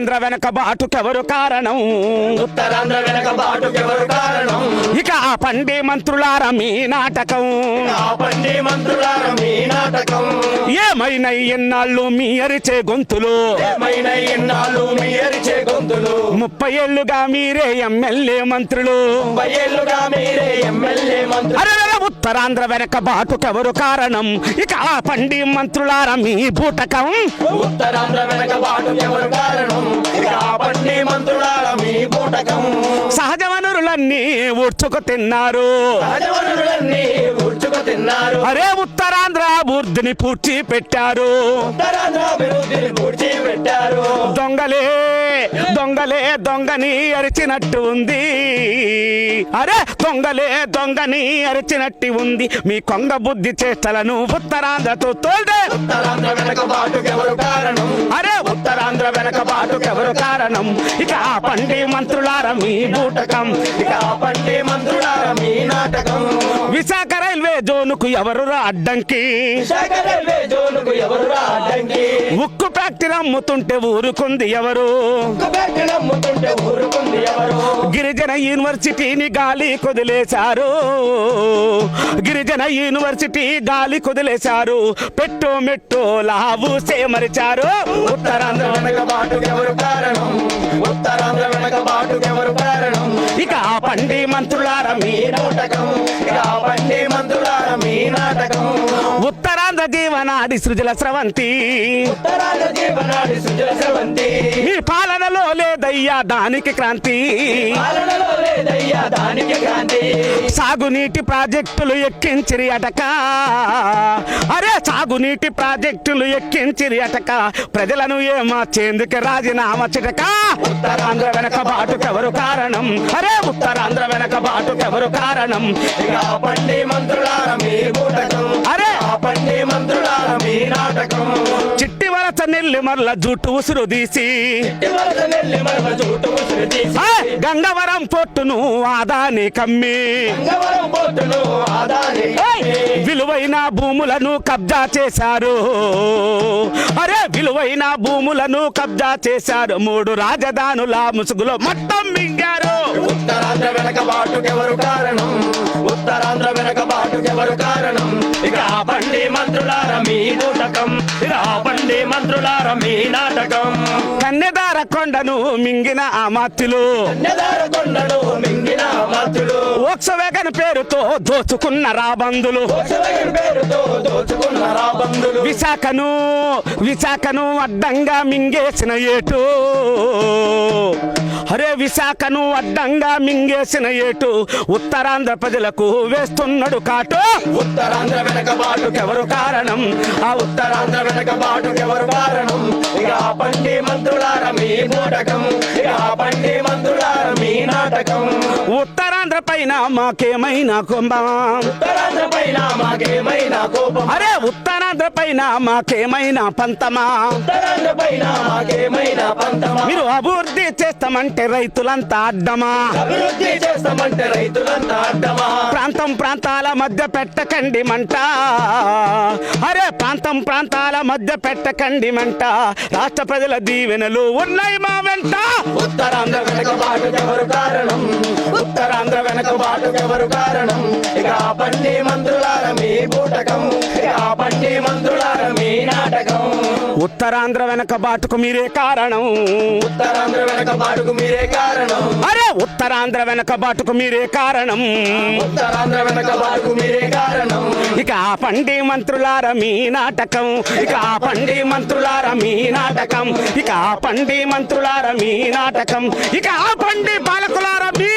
ఉత్తరాంధ్ర వెనక బాటుకెవరు కారణం? ఉత్తరాంధ్ర వెనక బాటుకెవరు కారణం? ఇక ఆ పండి మంత్రులార మీ నాటకం. ఆపండి మంత్రులార మీ నాటకం. ఏమైనా ఎన్నాళ్ళు మీ అరిచే గొంతులు? ఎన్నాళ్ళు మీ అరిచే గొంతులు? ముప్పై ఏళ్ళుగా మీరే ఎమ్మెల్యే మంత్రులు. ముప్పై ఏళ్ళుగా మీరే ఎమ్మెల్యే మంత్రులు. ఉత్తరాంధ్ర వెనక బాటుకెవరు కారణం? ఇక ఆ పండి మంత్రులార మీ బూటకం. ఉత్తరాంధ్ర వెనక బాటుకెవరు కారణం? ఇక ఆపండి మంత్రులార మీ బూటకం. సహజ వనరులన్నీ ఊడ్చుకు తిన్నారు. అరే ఉత్తరాంధ్ర అభివృద్ధిని పూడ్చి పెట్టారు. దొంగలే దొంగలే దొంగని అరిచినట్టు ఉంది. అరే దొంగలే దొంగని అరిచినట్టు ఉంది. మీ కొంగ బుద్ధి చేష్టలను ఉత్తరాంధ్రతో తోల్దే. అరే ఉత్తరాంధ్ర వెనక బాటుకెవరు కారణం? ఇక ఆ పండి మంత్రులార మీ బూటకం. ఇక ఆపండి మంత్రులార జోనుకు ఎవరు రా అడ్డంకి? ఎవరు? ఉక్కు ఫ్యాక్టరీ అమ్ముతుంటే ఊరుకుంది ఎవరు? ఎవరు గిరిజన యూనివర్సిటీని గాలి కొదిలేశారు. గిరిజన యూనివర్సిటీ గాలి కొదిలేశారు. పెట్టో మెట్టో లావు సేమరిచారు. ఉత్తరాంధ్ర వెనక బాటుకెవరు పండి మంత్రులార మీ నాటకం. ఆపండి మంత్రులార మీ నాటకం. ఉత్తరాంధ్ర జీవనాడి సృజల స్రవంతి. ఉత్తరాంధ్ర జీవనాడి సుజల స్రవంతి. మీ పాలనలో లేదయ్యా దానికి క్రాంతి. పాలనలో లేదయ్యా దానికి క్రాంతి. సాగునీటి ప్రాజెక్టులు ఎక్కించిరి అటక. అరే సాగునీటి ప్రాజెక్టులు ఎక్కించిరి అటక. ప్రజలను ఏమార్చేందుకు రాజీనామా చిటక. ఉత్తరాంధ్ర వెనక బాటుకెవరు కారణం? అరే ఉత్తరాంధ్ర వెనక బాటుకెవరు కారణం? ఇక ఆపండి మంత్రులార మీ బూటకం అరే! ఆపండి మంత్రులార మీ నాటకం. వరస నెల్లి మరల జుట్టు ఉసురు తీసి. గంగవరం పొట్టును ఆదాని కమ్మి! విలువైన భూములను కబ్జా చేశారు. అరే విలువైన భూములను కబ్జా చేశారు. మూడు రాజధానుల ముసుగులో మొత్తం మింగారు. ఉత్తరాంధ్ర వెనక బాటుకెవరు కారణం? ఉత్తరాంధ్ర వెనక బాటుకెవరు కారణం? ఆపండి మంత్రులార మీ బూటకం. ఆపండి మంత్రులార మీ నాటకం. కన్నెదార కొండను మింగిన ఆ మాత్యులు. కన్యదార కొండలు మింగిన మాతులు ఓక్సవేగన్ పేరుతో దోచుకున్న రాబందులు. పేరుతో దోచుకున్న రాబందులు. విశాఖను విశాఖను అడ్డంగా మింగేసిన ఏటు. అరే విశాఖను అడ్డంగా మింగేసిన ఏటు ఉత్తరాంధ్ర ప్రజలకు వేస్తున్నాడు కాటు. ఉత్తరాంధ్ర వెనక బాటుకెవరు కారణం? ఆ ఉత్తరాంధ్ర వెనక బాటుకెవరు కారణం? ఇక ఆపండి మంత్రులార మీ బూటకం ఇక ఆపండి మంత్రులార మీ నాటకం. ఉత్తరాంధ్ర పైన మాకేమైనా కోపం? అరే ఉత్తరాంధ్ర పైన మాకేమైనా పంతమా? మీరు అభివృద్ధి చేస్తామంటే రైతులంతా అడ్డమా? ప్రాంతం ప్రాంతాల మధ్య పెట్టకండి మంట. అరే ప్రాంతం ప్రాంతాల మధ్య పెట్టకండి మంట. రాష్ట్ర ప్రజల దీవెనలు ఉన్నాయి మా వెంట. ఉత్తరాంధ్ర వెనక బాటుకెవరు కారణం? ఉత్తరాంధ్ర వెనక బాటుకెవరు కారణం? ఇక ఆపండి మంత్రులార మీ బూటకం. ఇక ఆపండి మంత్రులార మీ నాటకం. ఉత్తరాంధ్ర వెనక బాటుకు మీరే కారణం. ఉత్తరాంధ్ర వెనక బాటుకు మీరే కారణం. అరే ఉత్తరాంధ్ర వెనక బాటుకు మీరే కారణం. ఉత్తరాంధ్ర వెనక బాటుకు మీరే కారణం. ఇక ఆ పండి మంత్రులార మీ నాటకం. ఇక ఆ పండి మంత్రులార మీ నాటకం. ఇక ఆ పండి మంత్రులార మీ నాటకం. ఇక ఆ పండి పాలకులార మీ